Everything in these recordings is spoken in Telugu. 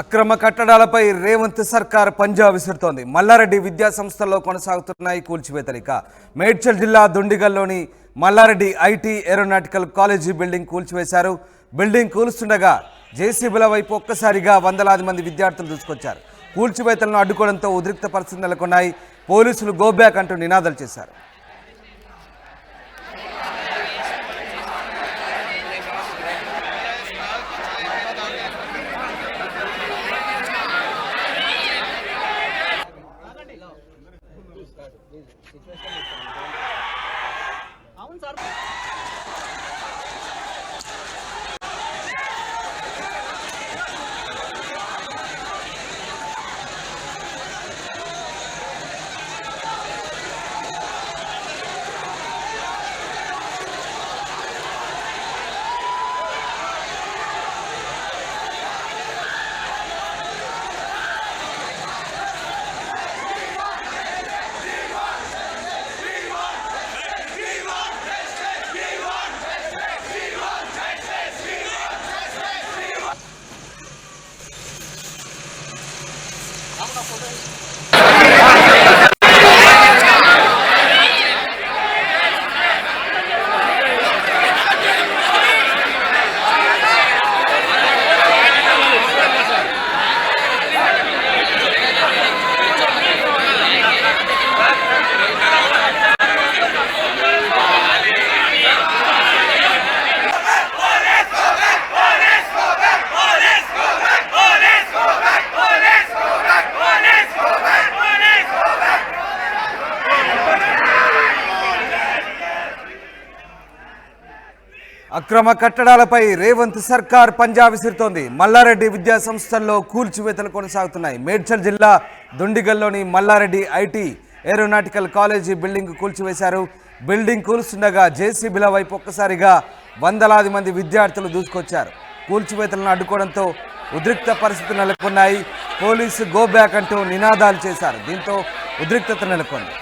అక్రమ కట్టడాలపై రేవంత్ సర్కార్ పంజా విసురుతోంది. మల్లారెడ్డి విద్యా సంస్థల్లో కొనసాగుతున్నాయి కూల్చివేతలిక. మేడ్చల్ జిల్లా దుండిగల్లోని Mallareddy IT aeronautical college building కూల్చివేశారు. Building కూలుస్తుండగా జేసీబీల వైపు ఒక్కసారిగా వందలాది మంది విద్యార్థులు దూసుకొచ్చారు. కూల్చివేతలను అడ్డుకోవడంతో ఉద్రిక్త పరిస్థితులు నెలకొన్నాయి. పోలీసులు గోబ్యాక్ అంటూ నినాదాలు చేశారు. అక్రమ కట్టడాలపై రేవంత్ సర్కార్ పంజా విసురుతోంది. మల్లారెడ్డి విద్యా సంస్థల్లో కూల్చివేతలు కొనసాగుతున్నాయి. మేడ్చల్ జిల్లా దుండిగల్లోని Mallareddy IT aeronautical college building కూల్చివేశారు. Building కూల్చుండగా జేసీబీల వైపు ఒక్కసారిగా వందలాది మంది విద్యార్థులు దూసుకొచ్చారు. కూల్చివేతలను అడ్డుకోవడంతో ఉద్రిక్త పరిస్థితులు నెలకొన్నాయి. పోలీసు గోబ్యాక్ అంటూ నినాదాలు చేశారు. దీంతో ఉద్రిక్తత నెలకొంది.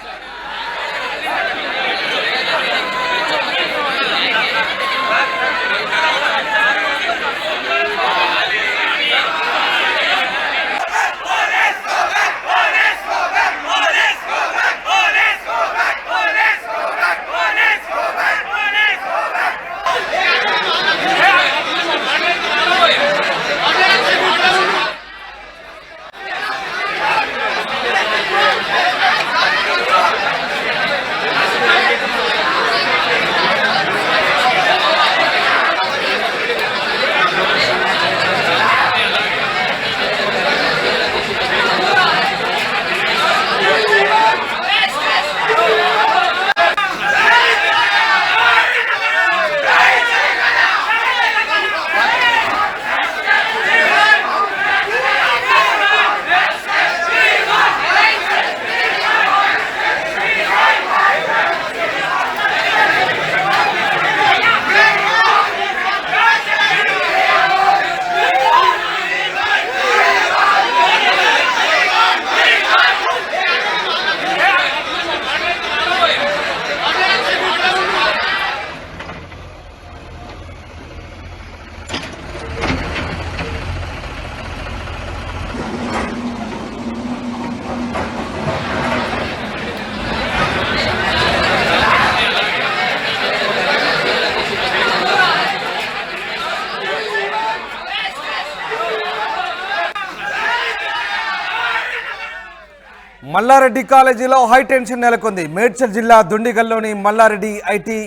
మల్లారెడ్డి కాలేజీలో హై టెన్షన్ నెలకొంది. మేడ్చల్ జిల్లా దుండిగల్లోని మల్లారెడ్డి ఐటీ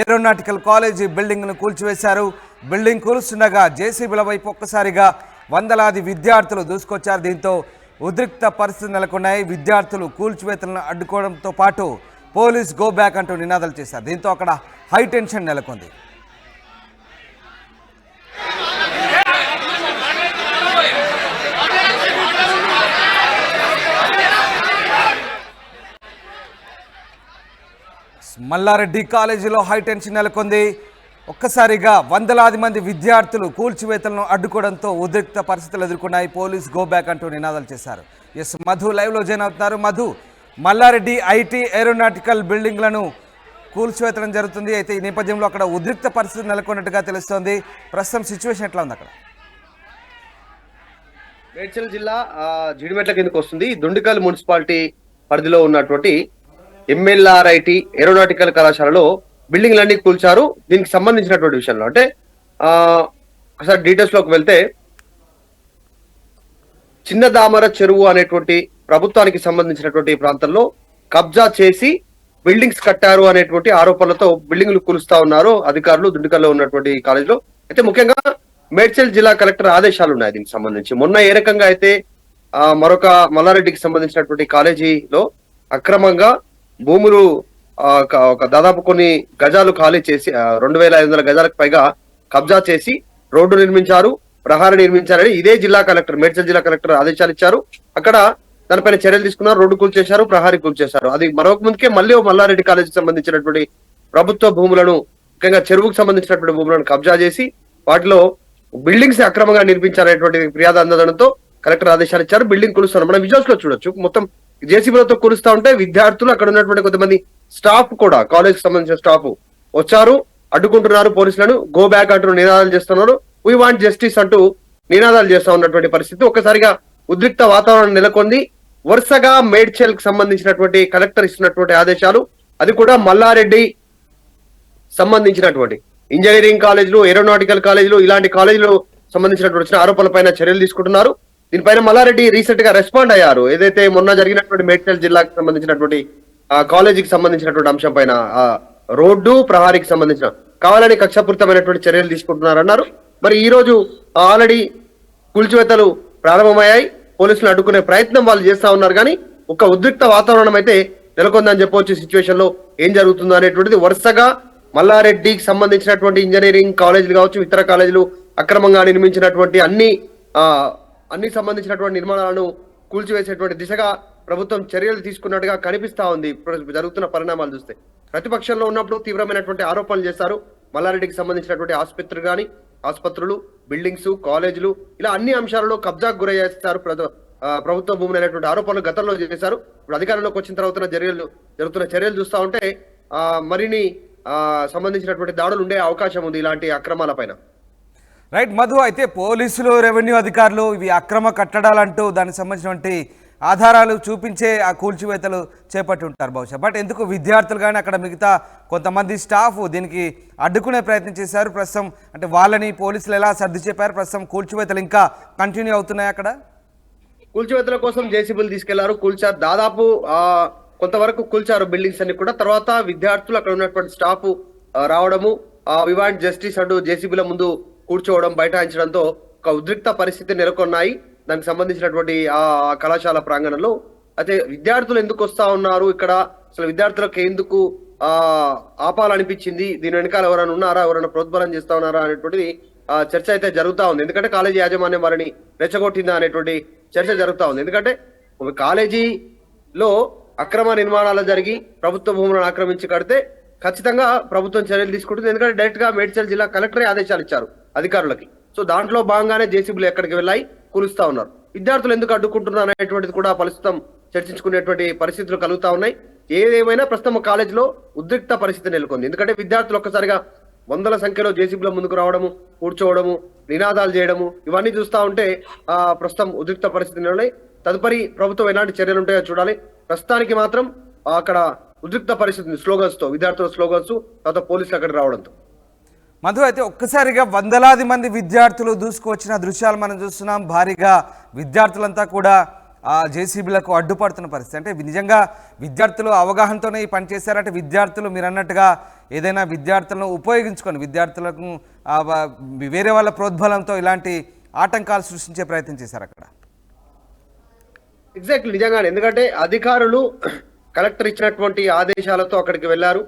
ఏరోనాటికల్ కాలేజీ బిల్డింగ్ను కూల్చివేశారు. బిల్డింగ్ కూలుస్తుండగా జేసీబీల వైపు ఒక్కసారిగా వందలాది విద్యార్థులు దూసుకొచ్చారు. దీంతో ఉద్రిక్త పరిస్థితులు నెలకొన్నాయి. విద్యార్థులు కూల్చివేతలను అడ్డుకోవడంతో పాటు పోలీస్ గో బ్యాక్ అంటూ నినాదాలు చేశారు. దీంతో అక్కడ హై టెన్షన్ నెలకొంది. మల్లారెడ్డి కాలేజీలో హై టెన్షన్ నెలకొంది. ఒక్కసారిగా వందలాది మంది విద్యార్థులు కూల్చివేతలను అడ్డుకోవడంతో ఉద్రిక్త పరిస్థితులు ఎదుర్కొన్నాయి. పోలీస్ గో బ్యాక్ అంటూ నినాదాలు చేశారు. ఎస్ మధు లైవ్లో జాయిన్ అవుతున్నారు. మధు మల్లారెడ్డి ఐటీ ఏరోనాటికల్ బిల్డింగ్లను కూల్చివేతడం జరుగుతుంది. అయితే ఈ నేపథ్యంలో అక్కడ ఉద్రిక్త పరిస్థితి నెలకొన్నట్టుగా తెలుస్తోంది. ప్రస్తుతం సిచ్యువేషన్ ఎట్లా ఉంది అక్కడ? మేడ్చల్ జిల్లా జిడిమెట్ల జీడిమెట్ల కిందకు వస్తుంది. దుండికల్ మున్సిపాలిటీ పరిధిలో ఉన్నటువంటి ఎంఎల్ఆర్ఐటి ఏరోనాటికల్ కళాశాలలో బిల్డింగ్లన్నీ కూల్చారు. దీనికి సంబంధించినటువంటి విషయంలో అంటే ఒకసారి డీటెయిల్స్లోకి వెళ్తే చిన్న దామర చెరువు అనేటువంటి ప్రభుత్వానికి సంబంధించినటువంటి ప్రాంతంలో కబ్జా చేసి బిల్డింగ్స్ కట్టారు అనేటువంటి ఆరోపణలతో బిల్డింగ్లు కూలుస్తా ఉన్నారు అధికారులు దుండికల్లో ఉన్నటువంటి కాలేజీలో. అయితే ముఖ్యంగా మేడ్చల్ జిల్లా కలెక్టర్ ఆదేశాలు ఉన్నాయి దీనికి సంబంధించి. మొన్న ఏ రకంగా అయితే మరొక మల్లారెడ్డికి సంబంధించినటువంటి కాలేజీలో అక్రమంగా భూములు ఒక- దాదాపు కొన్ని గజాలు ఖాళీ చేసి రెండు వేల ఐదు వందల గజాలకు పైగా కబ్జా చేసి రోడ్డు నిర్మించారు ప్రహార నిర్మించారని ఇదే జిల్లా కలెక్టర్ మేడ్చల్ జిల్లా కలెక్టర్ ఆదేశాలు ఇచ్చారు. అక్కడ దానిపైన చర్యలు తీసుకున్నారు రోడ్డు కూల్చేశారు ప్రహారీ కూల్చేశారు. అది మరొక ముందుకే మళ్ళీ మల్లారెడ్డి కాలేజీకి సంబంధించినటువంటి ప్రభుత్వ భూములను ముఖ్యంగా చెరువుకు సంబంధించినటువంటి భూములను కబ్జా చేసి వాటిలో బిల్డింగ్స్ అక్రమంగా నిర్మించారనేటువంటి ఫిర్యాదు అందడంతో కలెక్టర్ ఆదేశాలు ఇచ్చారు. బిల్డింగ్ కూలుస్తారు మనం విజువల్స్లో చూడొచ్చు. మొత్తం జేసీబీలతో కురుస్తా ఉంటే విద్యార్థులు అక్కడ ఉన్నటువంటి కొంతమంది స్టాఫ్ కూడా కాలేజ్ సంబంధించిన స్టాఫ్ వచ్చారు అడ్డుకుంటున్నారు పోలీసులను గో బ్యాక్ అంటూ నినాదాలు చేస్తున్నారు. వీ వాంట్ జస్టిస్ అంటూ నినాదాలు చేస్తా ఉన్నటువంటి పరిస్థితి ఒక్కసారిగా ఉద్రిక్త వాతావరణం నెలకొంది. వరుసగా మేడ్చల్కి సంబంధించినటువంటి కలెక్టర్ ఇస్తున్నటువంటి ఆదేశాలు అది కూడా మల్లారెడ్డి సంబంధించినటువంటి. ఇంజనీరింగ్ కాలేజీలు ఏరోనాటికల్ కాలేజీలు ఇలాంటి కాలేజీలు సంబంధించినటువంటి వచ్చిన ఆరోపణలపైన చర్యలు తీసుకుంటున్నారు. దీనిపైన మల్లారెడ్డి రీసెంట్గా రెస్పాండ్ అయ్యారు. ఏదైతే మొన్న జరిగినటువంటి మేడ్చల్ జిల్లాకు సంబంధించినటువంటి కాలేజీకి సంబంధించినటువంటి అంశం పైన రోడ్డు ప్రహారీకి సంబంధించిన కావాలని కక్షపూరితమైనటువంటి చర్యలు తీసుకుంటున్నారన్నారు. మరి ఈ రోజు ఆల్రెడీ కూల్చివేతలు ప్రారంభమయ్యాయి. పోలీసులు అడ్డుకునే ప్రయత్నం వాళ్ళు చేస్తా ఉన్నారు కానీ ఒక ఉద్రిక్త వాతావరణం అయితే నెలకొందని చెప్పవచ్చు సిచ్యువేషన్లో ఏం జరుగుతుందో అనేటువంటిది. వరుసగా మల్లారెడ్డికి సంబంధించినటువంటి ఇంజనీరింగ్ కాలేజీలు కావచ్చు ఇతర కాలేజీలు అక్రమంగా నిర్మించినటువంటి అన్ని ఆ అన్ని సంబంధించినటువంటి నిర్మాణాలను కూల్చివేసేటువంటి దిశగా ప్రభుత్వం చర్యలు తీసుకున్నట్టుగా కనిపిస్తా ఉంది. జరుగుతున్న పరిణామాలు చూస్తే. ప్రతిపక్షంలో ఉన్నప్పుడు తీవ్రమైనటువంటి ఆరోపణలు చేస్తారు మల్లారెడ్డికి సంబంధించినటువంటి ఆసుపత్రులు కానీ ఆసుపత్రులు బిల్డింగ్స్ కాలేజీలు ఇలా అన్ని అంశాలలో కబ్జాకు గురయ్యేస్తారు ప్ర- ప్రభుత్వ భూములు అనేటువంటి ఆరోపణలు గతంలో చేశారు. ఇప్పుడు అధికారంలోకి వచ్చిన తర్వాత చర్యలు జరుగుతున్న చర్యలు చూస్తూ ఉంటే ఆ, మరిన్ని సంబంధించినటువంటి దాడులు ఉండే అవకాశం ఉంది ఇలాంటి అక్రమాల పైన. రైట్ మధు అయితే పోలీసులు రెవెన్యూ అధికారులు ఇవి అక్రమ కట్టడాలంటూ దానికి సంబంధించినటువంటి ఆధారాలు చూపించే ఆ కూల్చివేతలు చేపట్టి ఉంటారు బహుశా. బట్ ఎందుకు విద్యార్థులు కానీ అక్కడ మిగతా కొంతమంది స్టాఫ్ దీనికి అడ్డుకునే ప్రయత్నం చేశారు? ప్రస్తుతం అంటే వాళ్ళని పోలీసులు ఎలా సర్ది చెప్పారు? ప్రస్తుతం కూల్చివేతలు ఇంకా కంటిన్యూ అవుతున్నాయి అక్కడ? కూల్చివేతల కోసం జేసీబీలు తీసుకెళ్ళారు. కూల్చారు. దాదాపు కొంతవరకు కూల్చారు బిల్డింగ్స్ అన్ని కూడా. తర్వాత విద్యార్థులు అక్కడ ఉన్నటువంటి స్టాఫ్ రావడము వివాంట్ జస్టిస్ అంటూ జేసీబీల ముందు కూర్చోవడం బైఠాయించడంతో ఒక ఉద్రిక్త పరిస్థితి నెలకొన్నాయి. దానికి సంబంధించినటువంటి ఆ కళాశాల ప్రాంగణంలో. అయితే విద్యార్థులు ఎందుకు వస్తా ఉన్నారు? ఇక్కడ అసలు విద్యార్థులకు ఎందుకు ఆ ఆపాలనిపించింది? దీని వెనకాల ఎవరైనా ఉన్నారా? ఎవరైనా ప్రోద్బలం చేస్తా ఉన్నారా? అనేటువంటిది ఆ, చర్చ అయితే జరుగుతూ ఉంది. ఎందుకంటే కాలేజీ యాజమాన్యం వారిని రెచ్చగొట్టిందా అనేటువంటి చర్చ జరుగుతూ ఉంది. ఎందుకంటే కాలేజీలో అక్రమ నిర్మాణాలు జరిగి ప్రభుత్వ భూములను ఆక్రమించి కడితే ఖచ్చితంగా ప్రభుత్వం చర్యలు తీసుకుంటుంది. ఎందుకంటే డైరెక్ట్గా మేడ్చల్ జిల్లా కలెక్టరే ఆదేశాలు ఇచ్చారు అధికారులకి. సో దాంట్లో భాగంగానే జేసీబీలు ఎక్కడికి వెళ్ళాయి? కూలుస్తా ఉన్నారు. విద్యార్థులు ఎందుకు అడ్డుకుంటున్నారు అనేటువంటిది కూడా ప్రస్తుతం చర్చించుకునేటువంటి పరిస్థితులు కలుగుతా ఉన్నాయి. ఏదేమైనా ప్రస్తుతం కాలేజీలో ఉద్రిక్త పరిస్థితి నెలకొంది. ఎందుకంటే విద్యార్థులు ఒక్కసారిగా వందల సంఖ్యలో జేసీబీల ముందుకు రావడము కూర్చోవడము నినాదాలు చేయడము ఇవన్నీ చూస్తా ఉంటే ఆ ప్రస్తుతం ఉద్రిక్త పరిస్థితి నెలకొన్నాయి. తదుపరి ప్రభుత్వం ఎలాంటి చర్యలు ఉంటాయో చూడాలి. ప్రస్తుతానికి మాత్రం అక్కడ ఉద్రిక్త పరిస్థితి స్లోగన్స్తో విద్యార్థుల స్లోగన్స్ తర్వాత పోలీసులు అక్కడ రావడంతో. మధు అయితే ఒక్కసారిగా వందలాది మంది విద్యార్థులు దూసుకువచ్చిన దృశ్యాలు మనం చూస్తున్నాం. భారీగా విద్యార్థులంతా కూడా ఆ జేసీబీలకు అడ్డుపడుతున్న పరిస్థితి. అంటే నిజంగా విద్యార్థులు అవగాహనతోనే ఈ పని చేశారంటే విద్యార్థులు మీరు అన్నట్టుగా ఏదైనా విద్యార్థులను ఉపయోగించుకొని విద్యార్థులకు వేరే వాళ్ళ ప్రోద్బలంతో ఇలాంటి ఆటంకాలు సృష్టించే ప్రయత్నం చేశారు అక్కడ. ఎగ్జాక్ట్లీ నిజంగానే. ఎందుకంటే అధికారులు కలెక్టర్ ఇచ్చినటువంటి ఆదేశాలతో అక్కడికి వెళ్ళారు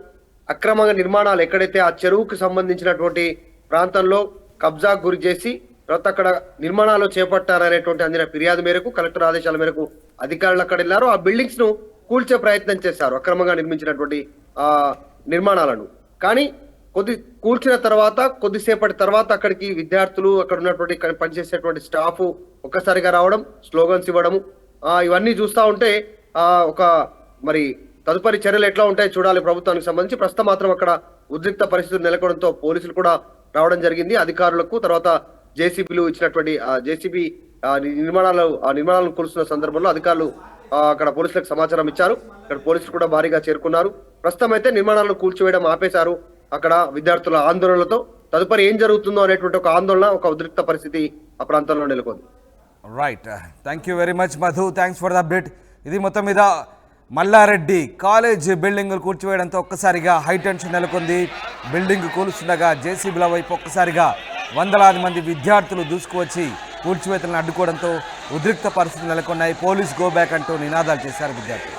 అక్రమంగా నిర్మాణాలు ఎక్కడైతే ఆ చెరువుకు సంబంధించినటువంటి ప్రాంతంలో కబ్జా గురి చేసి తర్వాత అక్కడ నిర్మాణాలు చేపట్టారనేటువంటి అందిన ఫిర్యాదు మేరకు కలెక్టర్ ఆదేశాల మేరకు అధికారులు అక్కడ వెళ్ళారు. ఆ బిల్డింగ్స్ను కూల్చే ప్రయత్నం చేశారు అక్రమంగా నిర్మించినటువంటి ఆ నిర్మాణాలను. కానీ కొద్ది కూల్చిన తర్వాత కొద్దిసేపటి తర్వాత అక్కడికి విద్యార్థులు అక్కడ ఉన్నటువంటి పనిచేసేటువంటి స్టాఫ్ ఒక్కసారిగా రావడం స్లోగన్స్ ఇవ్వడము ఇవన్నీ చూస్తా ఉంటే ఆ ఒక మరి తదుపరి చర్యలు ఎట్లా ఉంటాయో చూడాలి ప్రభుత్వానికి సంబంధించి. ప్రస్తుతం మాత్రం అక్కడ ఉద్రిక్త పరిస్థితులు నెలకొనడంతో పోలీసులు కూడా రావడం జరిగింది. అధికారులకు తర్వాత జేసీబీలు ఇచ్చినటువంటి జేసీబీ నిర్మాణాలు ఆ నిర్మాణాలను కొలుస్తున్న సందర్భంలో అధికారులు అక్కడ పోలీసులకు సమాచారం ఇచ్చారు. ఇక్కడ పోలీసులు కూడా భారీగా చేరుకున్నారు. ప్రస్తుతం అయితే నిర్మాణాలను కూల్చివేయడం ఆపేశారు అక్కడ విద్యార్థుల ఆందోళనలతో. తదుపరి ఏం జరుగుతుందో అనేటువంటి ఒక ఆందోళన ఒక ఉద్రిక్త పరిస్థితి ఆ ప్రాంతంలో నెలకొంది. Right thank you very much Madhu thanks for the update ఇది మొత్తం మీద మల్లారెడ్డి కాలేజ్ బిల్డింగ్ కూర్చివేయడంతో ఒక్కసారిగా హై టెన్షన్ నెలకొంది. బిల్డింగ్ కూలుస్తుండగా జేసీబీల వైపు ఒక్కసారిగా వందలాది మంది విద్యార్థులు దూసుకువచ్చి కూల్చివేతలను అడ్డుకోవడంతో ఉద్రిక్త పరిస్థితులు నెలకొన్నాయి. పోలీస్ గో బ్యాక్ అంటూ నినాదాలు చేశారు విద్యార్థులు.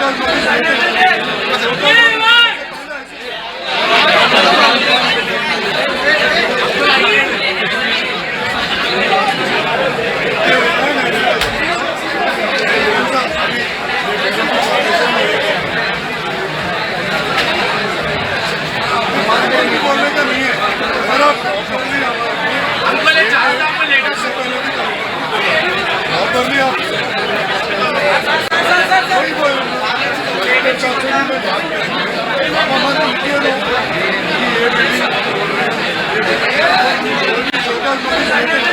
আমাদের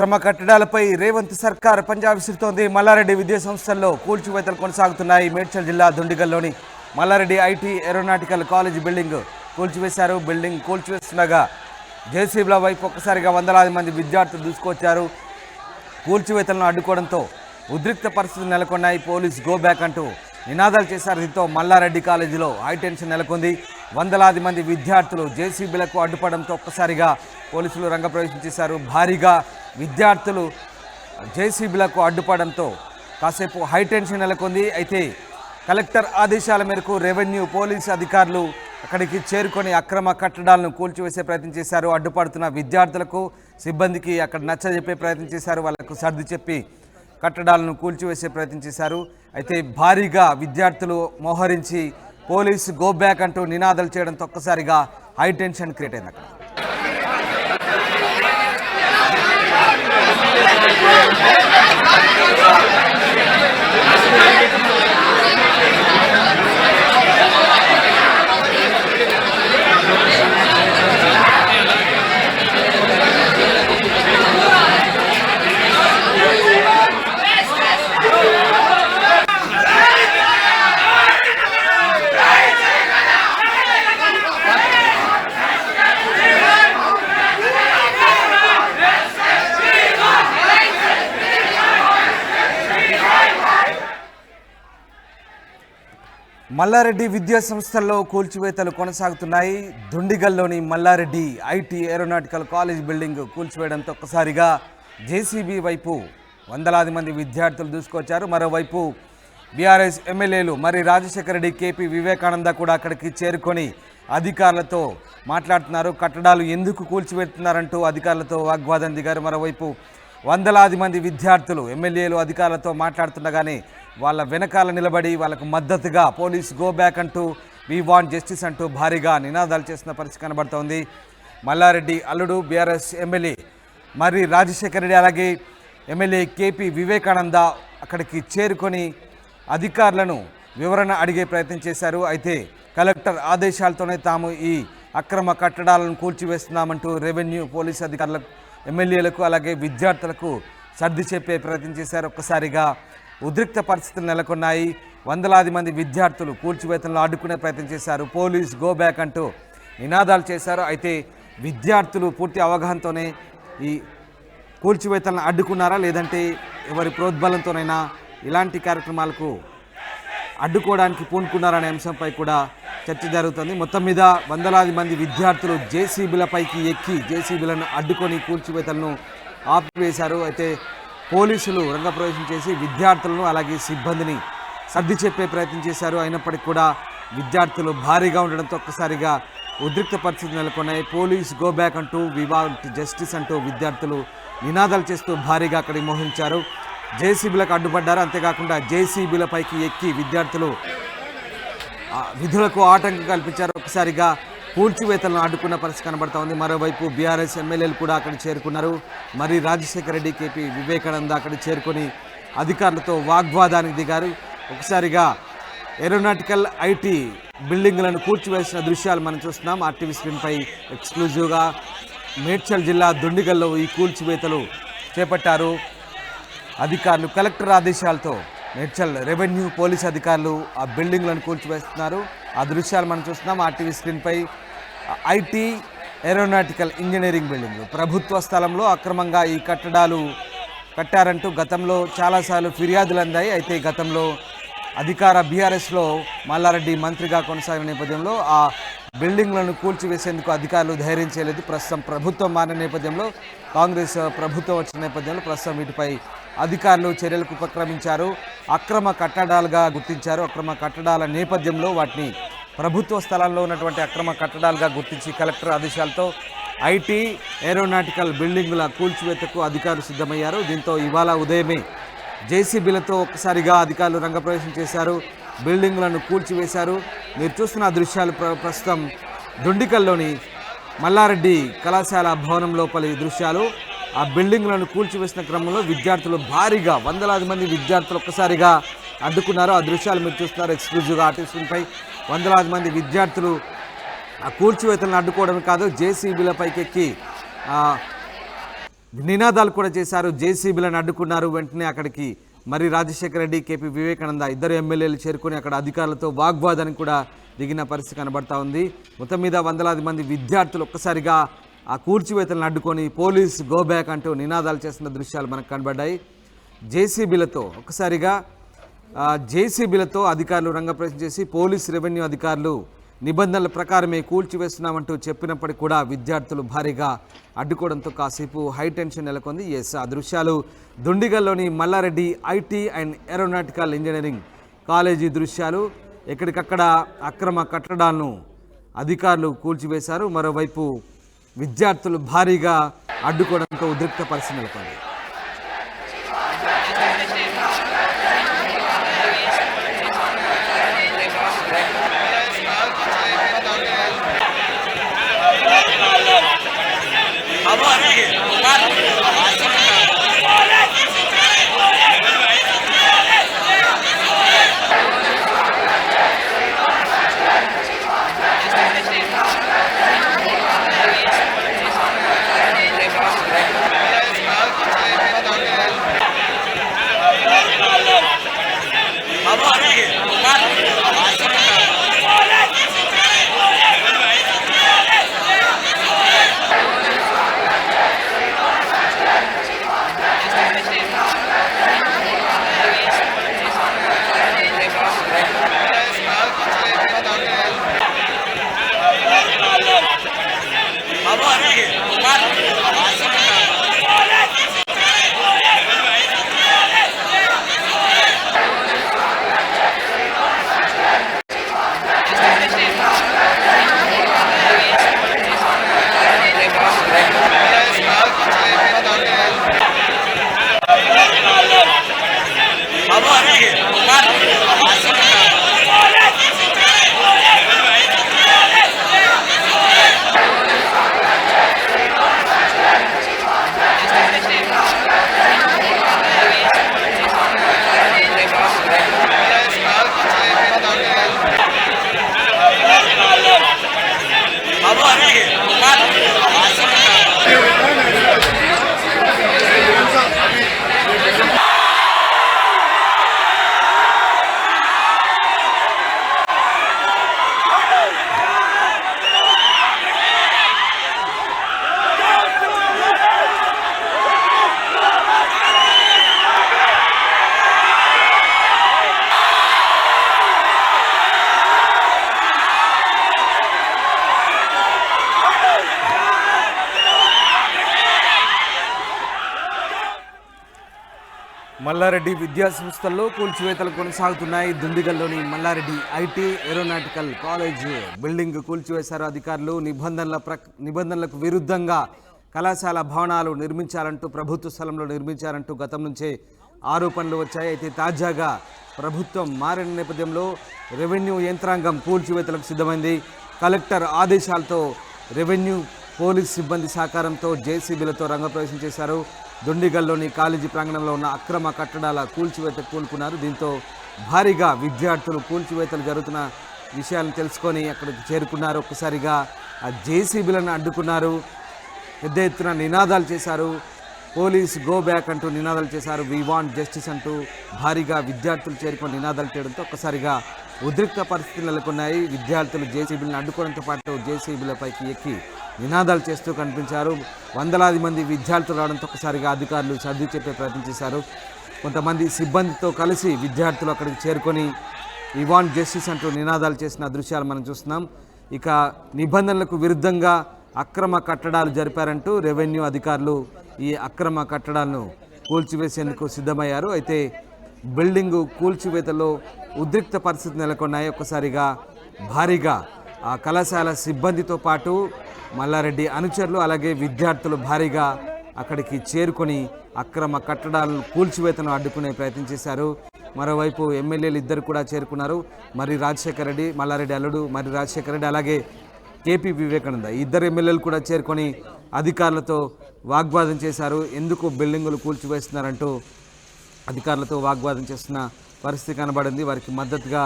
అక్రమ కట్టడాలపై రేవంత్ సర్కార్ పంజాబ్ విసురుతోంది మల్లారెడ్డి విద్యా సంస్థల్లో కూల్చివేతలు కొనసాగుతున్నాయి. మేడ్చల్ జిల్లా దుండిగల్లోని Mallareddy IT aeronautical college building కూల్చివేశారు. Building కూల్చివేస్తుండగా జేసీబీల వైపు ఒక్కసారిగా వందలాది మంది విద్యార్థులు దూసుకొచ్చారు. కూల్చివేతలను అడ్డుకోవడంతో ఉద్రిక్త పరిస్థితులు నెలకొన్నాయి. పోలీస్ గో బ్యాక్ అంటూ నినాదాలు చేశారు. దీంతో మల్లారెడ్డి కాలేజీలో హైటెన్షన్ నెలకొంది. వందలాది మంది విద్యార్థులు జేసీబీలకు అడ్డుపడంతో ఒక్కసారిగా పోలీసులు రంగప్రవేశం చేశారు. భారీగా విద్యార్థులు జేసీబీలకు అడ్డుపడంతో కాసేపు హై టెన్షన్ నెలకొంది. అయితే కలెక్టర్ ఆదేశాల మేరకు రెవెన్యూ పోలీస్ అధికారులు అక్కడికి చేరుకొని అక్రమ కట్టడాలను కూల్చివేసే ప్రయత్నం చేశారు. అడ్డుపడుతున్న విద్యార్థులకు సిబ్బందికి అక్కడ నచ్చజెప్పే ప్రయత్నం చేశారు. వాళ్ళకు సర్ది చెప్పి కట్టడాలను కూల్చివేసే ప్రయత్నం చేశారు. అయితే భారీగా విద్యార్థులు మోహరించి పోలీస్ గో బ్యాక్ అంటూ నినాదాలు చేయడంతో ఒక్కసారిగా హై టెన్షన్ క్రియేట్ అయింది అక్కడ. మల్లారెడ్డి విద్యా సంస్థల్లో కూల్చివేతలు కొనసాగుతున్నాయి. దుండిగల్లోని Mallareddy IT aeronautical college building కూల్చివేయడంతో ఒక్కసారిగా జేసీబీ వైపు వందలాది మంది విద్యార్థులు దూసుకొచ్చారు. మరోవైపు బీఆర్ఎస్ ఎమ్మెల్యేలు మరి రాజశేఖర రెడ్డి కేపీ వివేకానంద కూడా అక్కడికి చేరుకొని అధికారులతో మాట్లాడుతున్నారు. కట్టడాలు ఎందుకు కూల్చివేస్తున్నారంటూ అధికారులతో వాగ్వాదం దిగారు. మరోవైపు వందలాది మంది విద్యార్థులు ఎమ్మెల్యేలు అధికారులతో మాట్లాడుతుండగానే వాళ్ళ వెనకాల నిలబడి వాళ్ళకు మద్దతుగా పోలీస్ గో బ్యాక్ అంటూ వి వాంట్ జస్టిస్ అంటూ భారీగా నినాదాలు చేసిన పరిస్థితి కనబడుతోంది. మల్లారెడ్డి అల్లుడు బీఆర్ఎస్ ఎమ్మెల్యే మరి రాజశేఖర రెడ్డి అలాగే ఎమ్మెల్యే కేపీ వివేకానంద అక్కడికి చేరుకొని అధికారులను వివరణ అడిగే ప్రయత్నం చేశారు. అయితే కలెక్టర్ ఆదేశాలతోనే తాము ఈ అక్రమ కట్టడాలను కూల్చివేస్తున్నామంటూ రెవెన్యూ పోలీస్ అధికారులకు ఎమ్మెల్యేలకు అలాగే విద్యార్థులకు సర్ది చెప్పే ప్రయత్నం చేశారు. ఒక్కసారిగా ఉద్రిక్త పరిస్థితులు నెలకొన్నాయి. వందలాది మంది విద్యార్థులు కూల్చివేతలను అడ్డుకునే ప్రయత్నం చేశారు. పోలీస్ గో బ్యాక్ అంటూ నినాదాలు చేశారు. అయితే విద్యార్థులు పూర్తి అవగాహనతోనే ఈ కూల్చివేతలను అడ్డుకున్నారా? లేదంటే ఎవరి ప్రోద్బలంతోనైనా ఇలాంటి కార్యక్రమాలకు అడ్డుకోవడానికి పూనుకున్నారనే అంశంపై కూడా చర్చ జరుగుతుంది. మొత్తం మీద వందలాది మంది విద్యార్థులు జేసీబీలపైకి ఎక్కి జేసీబీలను అడ్డుకొని కూల్చివేతలను ఆపివేశారు. అయితే పోలీసులు రంగప్రవేశం చేసి విద్యార్థులను అలాగే సిబ్బందిని సర్ది చెప్పే ప్రయత్నం చేశారు. అయినప్పటికీ కూడా విద్యార్థులు భారీగా ఉండడంతో ఒక్కసారిగా ఉద్రిక్త పరిస్థితులు నెలకొన్నాయి. పోలీస్ గో బ్యాక్ అంటూ వివా జస్టిస్ అంటూ విద్యార్థులు నినాదాలు చేస్తూ భారీగా అక్కడికి మోహించారు జేసీబీలకు అడ్డుపడ్డారు. అంతేకాకుండా జేసీబీలపైకి ఎక్కి విద్యార్థులు విధులకు ఆటంకం కల్పించారు. ఒకసారిగా కూల్చివేతలను అడ్డుకున్న పరిస్థితి కనబడతా ఉంది. మరోవైపు బీఆర్ఎస్ ఎమ్మెల్యేలు కూడా అక్కడ చేరుకున్నారు. మరి రాజశేఖర రెడ్డి కేపీ వివేకానంద అక్కడ చేరుకొని అధికారులతో వాగ్వాదానికి దిగారు. ఒకసారిగా ఏరోనాటికల్ ఐటీ బిల్డింగ్లను కూల్చివేసిన దృశ్యాలు మనం చూస్తున్నాం. ఆర్టీవీ స్క్రీన్పై ఎక్స్క్లూజివ్గా మేడ్చల్ జిల్లా దుండిగల్లో ఈ కూల్చివేతలు చేపట్టారు. అధికారులు కలెక్టర్ ఆదేశాలతో మేడ్చల్ రెవెన్యూ పోలీస్ అధికారులు ఆ బిల్డింగ్లను కూల్చివేస్తున్నారు. ఆ దృశ్యాలు మనం చూస్తున్నాం. ఆర్టీవీ స్క్రీన్పై ఐటీ ఏరోనాటికల్ ఇంజనీరింగ్ బిల్డింగ్ ప్రభుత్వ స్థలంలో అక్రమంగా ఈ కట్టడాలు కట్టారంటూ గతంలో చాలాసార్లు ఫిర్యాదులు అందాయి. అయితే గతంలో అధికార బీఆర్ఎస్లో మల్లారెడ్డి మంత్రిగా కొనసాగిన నేపథ్యంలో ఆ బిల్డింగ్లను కూల్చివేసేందుకు అధికారులు ధైర్యం చేయలేదు. ప్రస్తుతం ప్రభుత్వం మారిన నేపథ్యంలో కాంగ్రెస్ ప్రభుత్వం వచ్చిన నేపథ్యంలో ప్రస్తుతం వీటిపై అధికారులు చర్యలకు ఉపక్రమించారు. అక్రమ కట్టడాలుగా గుర్తించారు. అక్రమ కట్టడాల నేపథ్యంలో వాటిని ప్రభుత్వ స్థలాల్లో ఉన్నటువంటి అక్రమ కట్టడాలుగా గుర్తించి కలెక్టర్ ఆదేశాలతో ఐటీ ఏరోనాటికల్ బిల్డింగుల కూల్చివేతకు అధికారులు సిద్ధమయ్యారు. దీంతో ఇవాళ ఉదయమే జేసీబీలతో ఒక్కసారిగా అధికారులు రంగప్రవేశం చేశారు. బిల్డింగులను కూల్చివేశారు. మీరు చూస్తున్న దృశ్యాలు ప్ర- ప్రస్తుతం దుండికల్లోని మల్లారెడ్డి కళాశాల భవనం లోపలి దృశ్యాలు. ఆ బిల్డింగ్లను కూల్చివేసిన క్రమంలో విద్యార్థులు భారీగా వందలాది మంది విద్యార్థులు ఒక్కసారిగా అడ్డుకున్నారు. ఆ దృశ్యాలు మీరు చూస్తున్నారు. ఎక్స్క్లూజివ్గా ఆర్టిస్టులపై వందలాది మంది విద్యార్థులు ఆ కూల్చివేతలను అడ్డుకోవడమే కాదు జేసీబీలపైకి ఎక్కి నినాదాలు కూడా చేశారు. జేసీబీలను అడ్డుకున్నారు. వెంటనే అక్కడికి మరి రాజశేఖర రెడ్డి కేపీ వివేకానంద ఇద్దరు ఎమ్మెల్యేలు చేరుకుని అక్కడ అధికారులతో వాగ్వాదానికి కూడా దిగిన పరిస్థితి కనబడతా ఉంది. మొత్తం మీద వందలాది మంది విద్యార్థులు ఒక్కసారిగా ఆ కూర్చివేతలను అడ్డుకొని పోలీస్ గో బ్యాక్ అంటూ నినాదాలు చేస్తున్న దృశ్యాలు మనకు కనబడ్డాయి. జేసీబీలతో ఒక్కసారిగా జేసీబీలతో అధికారులు రంగప్రవేశం చేసి పోలీస్ రెవెన్యూ అధికారులు నిబంధనల ప్రకారమే కూల్చివేస్తున్నామంటూ చెప్పినప్పటికీ కూడా విద్యార్థులు భారీగా అడ్డుకోవడంతో కాసేపు హై టెన్షన్ నెలకొంది. ఎస్ ఆ దృశ్యాలు దుండిగల్లోని Mallareddy IT and aeronautical engineering college దృశ్యాలు. ఎక్కడికక్కడ అక్రమ కట్టడాలను అధికారులు కూల్చివేశారు. మరోవైపు విద్యార్థులు భారీగా అడ్డుకోవడంతో ఉద్రిక్త పరిస్థితి నెలకొంది. మల్లారెడ్డి విద్యా సంస్థల్లో కూల్చివేతలు కొనసాగుతున్నాయి. దుండిగల్లోని Mallareddy IT aeronautical college building కూల్చివేశారు. అధికారులు నిబంధనల ప్ర నిబంధనలకు విరుద్ధంగా కళాశాల భవనాలు నిర్మించాలంటూ ప్రభుత్వ స్థలంలో నిర్మించాలంటూ గతం నుంచే ఆరోపణలు వచ్చాయి. అయితే తాజాగా ప్రభుత్వం మారిన నేపథ్యంలో రెవెన్యూ యంత్రాంగం కూల్చివేతలకు సిద్ధమైంది. కలెక్టర్ ఆదేశాలతో రెవెన్యూ పోలీస్ సిబ్బంది సహకారంతో జేసీబీలతో రంగప్రవేశం చేశారు. దొండిగల్లోని కాలేజీ ప్రాంగణంలో ఉన్న అక్రమ కట్టడాల కూల్చివేత కూలుకున్నారు. దీంతో భారీగా విద్యార్థులు కూల్చివేతలు జరుగుతున్న విషయాలను తెలుసుకొని అక్కడికి చేరుకున్నారు. ఒక్కసారిగా ఆ జేసీబీలను అడ్డుకున్నారు. పెద్ద ఎత్తున నినాదాలు చేశారు. పోలీస్ గో బ్యాక్ అంటూ నినాదాలు చేశారు. వీ వాంట్ జస్టిస్ అంటూ భారీగా విద్యార్థులు చేరుకొని నినాదాలు చేయడంతో ఒక్కసారిగా ఉద్రిక్త పరిస్థితులు నెలకొన్నాయి. విద్యార్థులు జేసీబీలను అడ్డుకోవడంతో పాటు జేసీబీలపైకి ఎక్కి నినాదాలు చేస్తూ కనిపించారు. వందలాది మంది విద్యార్థులు రావడంతో ఒకసారిగా అధికారులు సర్ది చెప్పే ప్రయత్నం చేశారు. కొంతమంది సిబ్బందితో కలిసి విద్యార్థులు అక్కడికి చేరుకొని ఇవాన్ జస్టిస్ అంటూ నినాదాలు చేసిన దృశ్యాలు మనం చూస్తున్నాం. ఇక నిబంధనలకు విరుద్ధంగా అక్రమ కట్టడాలు జరిపారంటూ రెవెన్యూ అధికారులు ఈ అక్రమ కట్టడాలను కూల్చివేసేందుకు సిద్ధమయ్యారు. అయితే బిల్డింగు కూల్చివేతలో ఉద్రిక్త పరిస్థితి నెలకొన్నాయి. ఒక్కసారిగా భారీగా ఆ కళాశాల సిబ్బందితో పాటు మల్లారెడ్డి అనుచరులు అలాగే విద్యార్థులు భారీగా అక్కడికి చేరుకొని అక్రమ కట్టడాలను కూల్చివేతను అడ్డుకునే ప్రయత్నం చేశారు. మరోవైపు ఎమ్మెల్యేలు ఇద్దరు కూడా చేరుకున్నారు. మరి రాజశేఖర రెడ్డి మల్లారెడ్డి అల్లుడు మరి రాజశేఖర రెడ్డి అలాగే కేపీ వివేకానంద. ఇద్దరు ఎమ్మెల్యేలు కూడా చేరుకొని అధికారులతో వాగ్వాదం చేశారు. ఎందుకు బిల్డింగులు కూల్చివేస్తున్నారంటూ అధికారులతో వాగ్వాదం చేస్తున్న పరిస్థితి కనబడింది. వారికి మద్దతుగా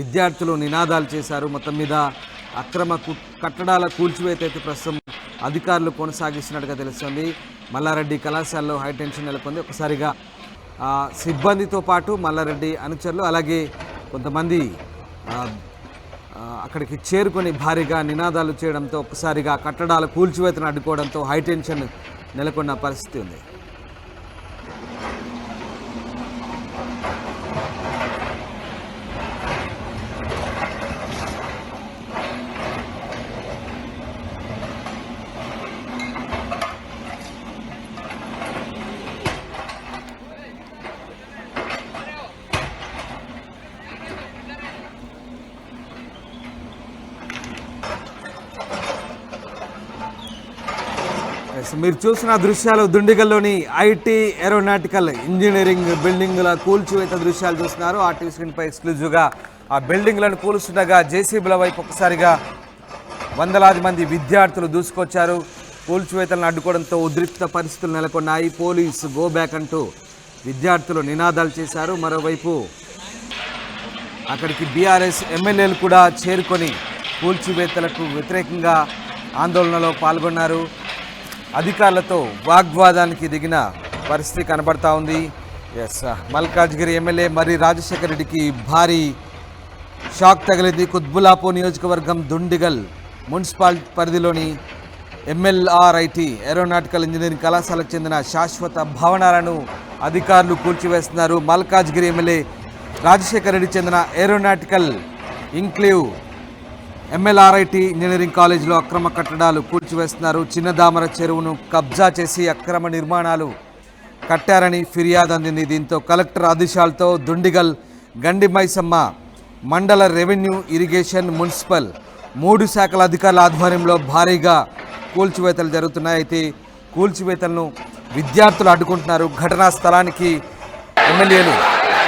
విద్యార్థులు నినాదాలు చేశారు. మొత్తం మీద అక్రమ కు- కట్టడాల కూల్చివేత అయితే ప్రస్తుతం అధికారులు కొనసాగిస్తున్నట్టుగా తెలుస్తుంది. మల్లారెడ్డి కళాశాలలో హై టెన్షన్ నెలకొంది. ఒకసారిగా సిబ్బందితో పాటు మల్లారెడ్డి అనుచరులు అలాగే కొంతమంది అక్కడికి చేరుకొని భారీగా నినాదాలు చేయడంతో ఒక్కసారిగా కట్టడాలు కూల్చివేతను అడ్డుకోవడంతో హై టెన్షన్ నెలకొన్న పరిస్థితి ఉంది. మీరు చూసిన దృశ్యాలు దుండిగల్లోని ఐటీ ఏరోనాటికల్ ఇంజనీరింగ్ బిల్డింగ్ల కూల్చివేత దృశ్యాలు చూస్తున్నారు. ఆర్టీవీ స్క్రీన్పై ఎక్స్క్లూజివ్గా ఆ బిల్డింగ్లను కూలుస్తుండగా జేసీబీల వైపు ఒకసారిగా వందలాది మంది విద్యార్థులు దూసుకొచ్చారు. కూల్చివేతలను అడ్డుకోవడంతో ఉద్రిక్త పరిస్థితులు నెలకొన్నాయి. పోలీసు గో బ్యాక్ అంటూ విద్యార్థులు నినాదాలు చేశారు. మరోవైపు అక్కడికి బీఆర్ఎస్ ఎమ్మెల్యేలు కూడా చేరుకొని కూల్చివేతలకు వ్యతిరేకంగా ఆందోళనలో పాల్గొన్నారు. అధికారులతో వాగ్వాదానికి దిగిన పరిస్థితి కనబడతా ఉంది. ఎస్ uh, మల్కాజ్గిరి ఎమ్మెల్యే మరి రాజశేఖర రెడ్డికి భారీ షాక్ తగిలింది. కుత్బులాపూర్ నియోజకవర్గం దుండిగల్ మున్సిపాల్ పరిధిలోని ఎంఎల్ఆర్ఐటి ఏరోనాటికల్ ఇంజనీరింగ్ కళాశాలకు చెందిన శాశ్వత భవనాలను అధికారులు కూల్చివేస్తున్నారు. మల్కాజ్గిరి ఎమ్మెల్యే రాజశేఖర రెడ్డి చెందిన ఏరోనాటికల్ ఇంక్లేవ్ ఎంఎల్ఆర్ఐటి ఇంజనీరింగ్ కాలేజీలో అక్రమ కట్టడాలు కూల్చివేస్తున్నారు. చిన్నదామర చెరువును కబ్జా చేసి అక్రమ నిర్మాణాలు కట్టారని ఫిర్యాదు అందింది. దీంతో కలెక్టర్ ఆదేశాలతో దుండిగల్ గండిమైసమ్మ మండల రెవెన్యూ ఇరిగేషన్ మున్సిపల్ మూడు శాఖల అధికారుల ఆధ్వర్యంలో భారీగా కూల్చివేతలు జరుగుతున్నాయి. అయితే కూల్చివేతలను విద్యార్థులు అడ్డుకుంటున్నారు. ఘటనా స్థలానికి ఎమ్మెల్యేలు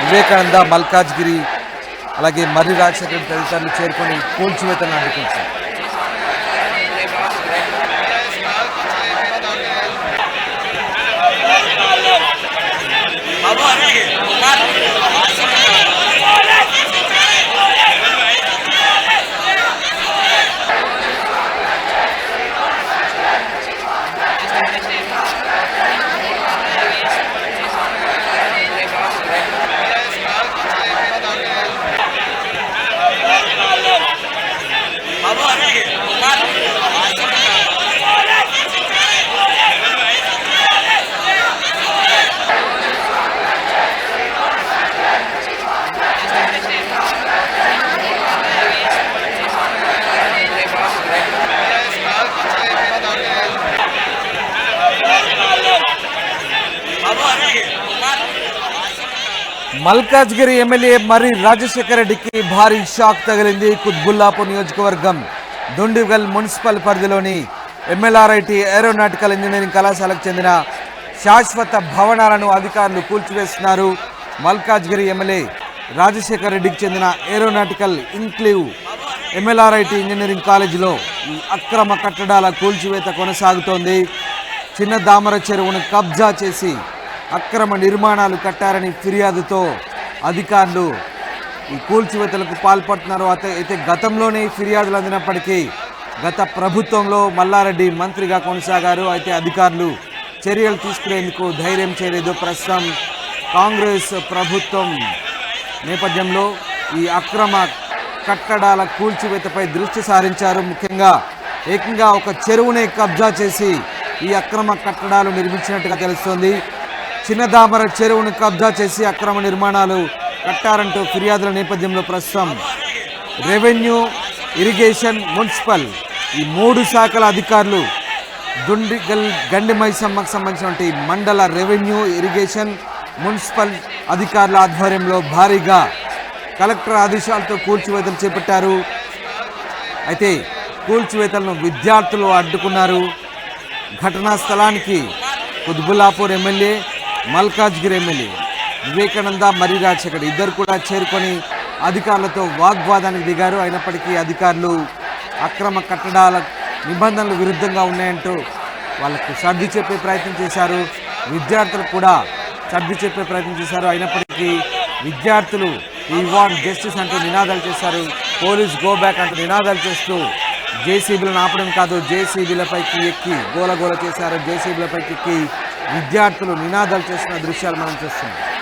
వివేకానంద మల్కాజ్గిరి అలాగే మర్రి రాజశేఖర్ తదితరులు చేరుకొని కూల్చివేతలను అందుకుంటున్నారు మల్కాజ్గిరి ఎమ్మెల్యే మరి రాజశేఖర రెడ్డికి భారీ షాక్ తగిలింది కుత్బుల్లాపూర్ నియోజకవర్గం దుండిగల్ మున్సిపల్ పరిధిలోని ఎంఎల్ఆర్ఐటి ఏరోనాటికల్ ఇంజనీరింగ్ కళాశాలకు చెందిన శాశ్వత భవనాలను అధికారులు కూల్చివేస్తున్నారు. మల్కాజ్గిరి ఎమ్మెల్యే రాజశేఖర రెడ్డికి చెందిన ఏరోనాటికల్ ఇంక్లీవ్ ఎంఎల్ఆర్ఐటి ఇంజనీరింగ్ కాలేజీలో ఈ అక్రమ కట్టడాల కూల్చివేత కొనసాగుతోంది. చిన్న దామర చెరువును కబ్జా చేసి అక్రమ నిర్మాణాలు కట్టారని ఫిర్యాదుతో అధికారులు ఈ కూల్చివేతలకు పాల్పడుతున్నారు. అయితే అయితే గతంలోనే ఫిర్యాదులు అందినప్పటికీ గత ప్రభుత్వంలో మల్లారెడ్డి మంత్రిగా కొనసాగారు. అయితే అధికారులు చర్యలు తీసుకునేందుకు ధైర్యం చేయలేదు. ప్రస్తుతం కాంగ్రెస్ ప్రభుత్వం నేపథ్యంలో ఈ అక్రమ కట్టడాల కూల్చివేతపై దృష్టి సారించారు. ముఖ్యంగా ఏకంగా ఒక చెరువునే కబ్జా చేసి ఈ అక్రమ కట్టడాలు నిర్మించినట్టుగా తెలుస్తోంది. చిన్నదామర చెరువును కబ్జా చేసి అక్రమ నిర్మాణాలు కట్టారంటూ ఫిర్యాదుల నేపథ్యంలో ప్రస్తుతం రెవెన్యూ ఇరిగేషన్ మున్సిపల్ ఈ మూడు శాఖల అధికారులు దుండిగల్ గండి మైసమ్మకు సంబంధించినటువంటి మండల రెవెన్యూ ఇరిగేషన్ మున్సిపల్ అధికారుల ఆధ్వర్యంలో భారీగా కలెక్టర్ ఆదేశాలతో కూల్చివేతలు చేపట్టారు. అయితే కూల్చివేతలను విద్యార్థులు అడ్డుకున్నారు. ఘటనా స్థలానికి కుద్బుల్లాపూర్ ఎమ్మెల్యే మల్కాజ్గిరి ఎమ్మెల్యే వివేకానంద మరి రాజశేఖర్ ఇద్దరు కూడా చేరుకొని అధికారులతో వాగ్వాదానికి దిగారు. అయినప్పటికీ అధికారులు అక్రమ కట్టడాల నిబంధనలు విరుద్ధంగా ఉన్నాయంటూ వాళ్ళకు సర్ది చెప్పే ప్రయత్నం చేశారు. విద్యార్థులు కూడా సర్ది చెప్పే ప్రయత్నం చేశారు. అయినప్పటికీ విద్యార్థులు ఈ వాంట్ జస్టిస్ అంటూ నినాదాలు చేశారు. పోలీస్ గో బ్యాక్ అంటూ నినాదాలు చేస్తూ జేసీబీలను ఆపడం కాదు. జేసీబీలపైకి ఎక్కి గోల గోల చేశారు. జేసీబీలపైకి ఎక్కి విద్యార్థులు నినాదాలు చేస్తున్న దృశ్యాలు మనం చూస్తున్నాం.